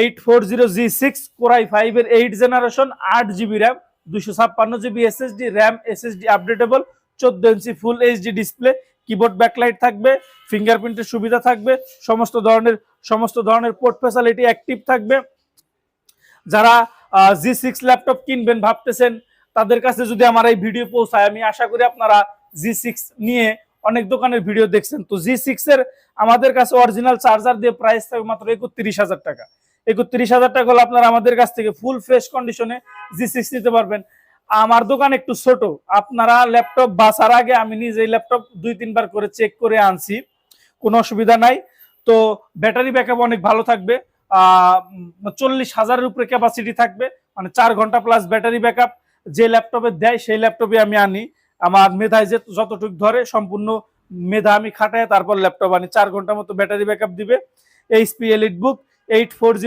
Eight four zero G six core i ফাইভের eight generation আট GB RAM দুশো ছাপ্পান্ন GB SSD RAM SSD updatable চোদ্দ ইঞ্চি full HD display keyboard backlight থাকবে ফিঙ্গারপ্রিন্টের সুবিধা থাকবে, সমস্ত ধরনের সমস্ত ধরনের পোর্ট ফ্যাসিলিটি অ্যাক্টিভ থাকবে। যারা জি সিক্স ল্যাপটপ কিনবেন ভাবতেছেন, তাদের কাছে যদি আমার এই ভিডিও পৌঁছায়, আমি আশা করি আপনারা জি সিক্স নিয়ে অনেক দোকানের ভিডিও দেখছেন। তো জি সিক্স এর আমাদের কাছে অরিজিনাল চার্জার দিয়ে প্রাইস থাকবে মাত্র একত্রিশ হাজার টাকা। একত্রিশ হাজার টাকা হলে আপনারা আমাদের কাছ থেকে ফুল ফ্রেশ কন্ডিশনে জি সিক্স নিতে পারবেন। আমার দোকান একটু ছোট, আপনারা ল্যাপটপ বাসার আগে আমি নিজে ল্যাপটপ দুই তিনবার করে চেক করে আনছি, কোনো অসুবিধা নাই। তো ব্যাটারি ব্যাকআপ অনেক ভালো থাকবে চল্লিশ হাজারের উপরে ক্যাপাসিটি থাকবে মানে চার ঘণ্টা প্লাস ব্যাটারি ব্যাকআপ যে ল্যাপটপে দেয়, সেই ল্যাপটপে আমি আনি। আমার মেধায় যে যতটুকু ধরে, সম্পূর্ণ মেধা আমি খাটাই তারপর ল্যাপটপ আনি। চার ঘণ্টা মতো ব্যাটারি ব্যাকআপ দিবে। HP Elite book eight four